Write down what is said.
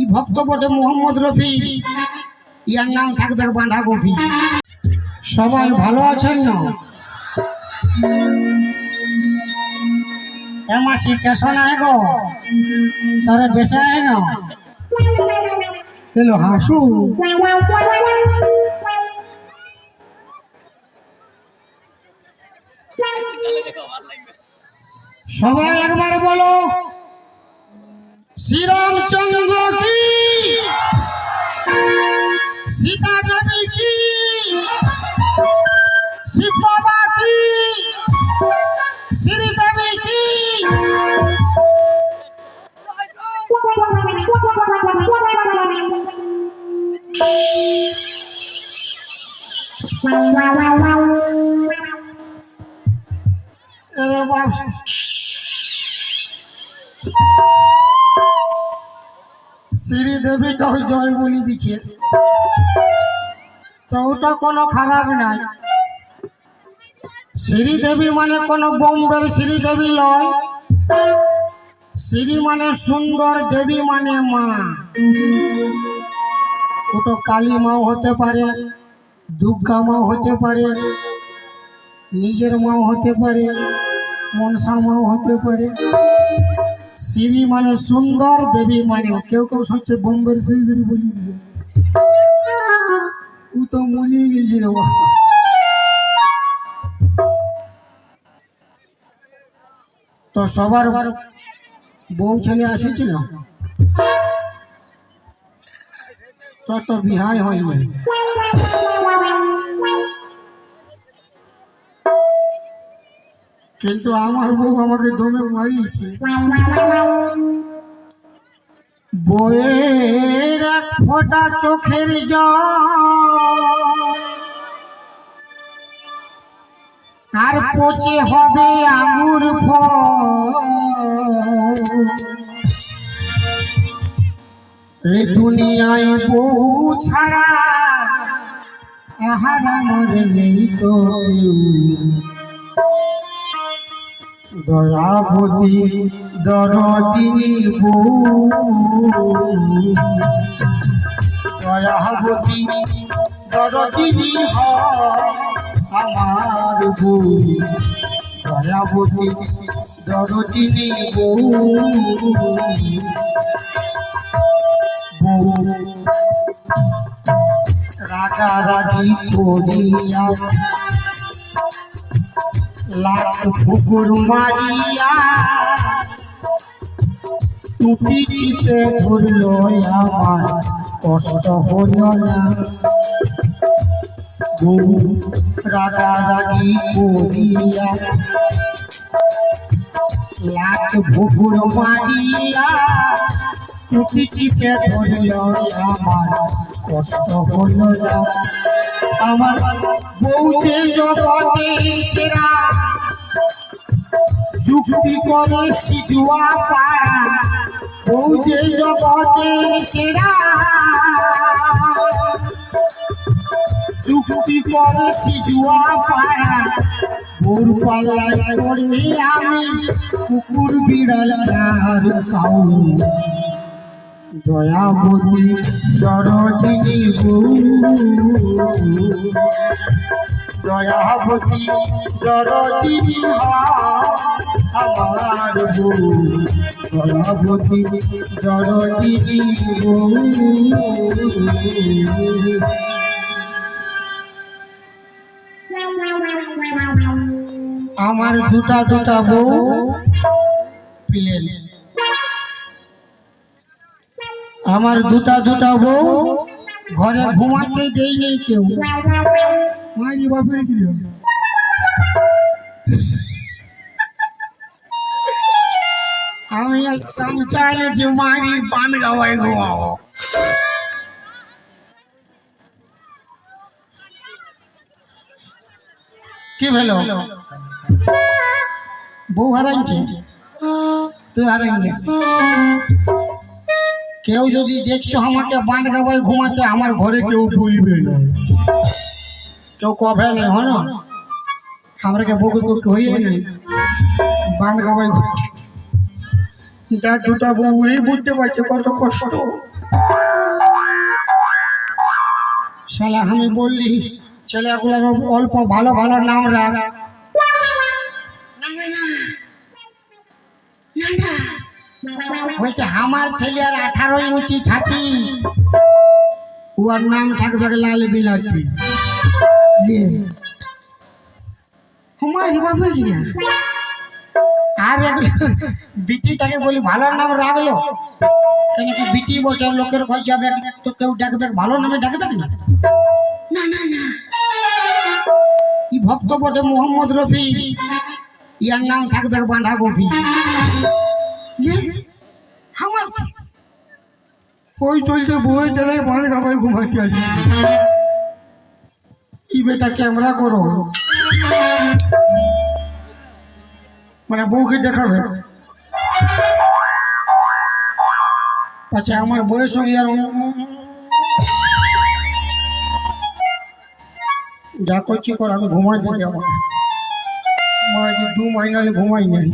ই ভক্ত বটে মোহাম্মদ রফি। ইয়ার নাম থাকবে বাঁধাকপি সবাই ভালো আছেন না? এমাসি কেশো নাই গো? তারা বেসায় না? এলো হাসু। সবাই একবার বলো। শ্রীরামচন্দ্র কি? সীতা দেবী কি? শিব বাবা কি? শ্রীদেবী কি? এরে বাপ শ্রীদেবীটাও জয় বলি দিচ্ছে তো ওটা কোনো খারাপ নাই। শ্রীদেবী মানে কোনো বোম্বের শ্রীদেবী লয়। শ্রী মানে সুন্দর, দেবী মানে মা। ওটা কালী মাও হতে পারে, দুর্গা মাও হতে পারে, নিজের মাও হতে পারে, মনসা মাও হতে পারে। শ্রী মানে সুন্দর দেবী মানে কেউ কেউ সচ্ছে বোম্বের শ্রীদেবী বলি দিবে। ও তো মনে গেছিল তো সবার বউ ছেলে আসেছিল? তো তো বিহাই হয় নাই। কিন্তু আমার বউ আমাকে দমে মারিয়েছে। বইয়ের এক ফোঁটা চোখের জল। আর পচে হবে আঙুর এই দুনিয়ায় বউ ছাড়া আহার আমার নেই তো। দয়াবতী দরদিনী বউ। দয়াবতী দরদিনী আমার বউ। দয়াবতী দরদিনী করিয়া লাখ ফুকুর মারিয়া। টুপি টিপে ধরল আমার কষ্ট হল না। বউ রাগারাগি করিয়া লাখ ফুকুর মারিয়া। টিপে ধরল আমার কষ্ট হল না। আমার বউ যে জগতে সেরা। যুক্তি করে সিজুয়া পাড়া বউ যে জগতে সেরা। যুক্তি করে সিজুয়া পাড়া বউর পাল্লায় পড়ে আমি কুকুর বিড়াল আর কাউ দয়াবতী দরদিনী দয়াবতী দরদিনী আমার দয়াবতী দরদিনী আমার দুটা দুটা বউ। পিলেন। আমার দুটা দুটা বউ ঘরে ঘুমাতে দেই নেই কেউ। বাপের আমি সংসারে যে মারি পান গাওয়াই ঘুমাবো কি ভেলো বউ হারাইছে? তুই হারাইছে কেউ যদি দেখছ আমাকে বাঁধ গাবায় ঘুমাতে আমার ঘরে কেউ বলবে না। কেউ কবে নেই হয় না? আমরাকে বউকে কেউ হইয়ে নেই? বাঁধ গাবায় তার দুটা বউ এই বুঝতে পারছে কত কষ্ট। শালা আমি বললি ছেলেগুলোর অল্প ভালো ভালো নাম রাখ। না, না। না, না। বলছে আমার ছেলে আর আঠারো ইঞ্চি ছাতি। ওর নাম থাকবে লাল বিলাতি। গিয়া আর এগুলো বিটিটাকে বলি ভালো নাম রাখল কেন কি বিটি বছর লোকের ঘর যাবে তো কেউ ডাকবে ভালো নামে ডাকবে না? না না না। ই ভক্ত বটে মোহাম্মদ রফি ইয়ার নাম থাকবে বাঁধাকপি ইয়ে, আমার ওই চলছে বই চালাই বাঁধ গাবাই ঘুমাতে আসি কি বেটা ক্যামেরা করো? মানে বউকে দেখাবে? আচ্ছা আমার বয়স হয়ে আর যা করছি কর, আমি ঘুমাই দিতে আমার দু মাইনালে ঘুমাই নাই।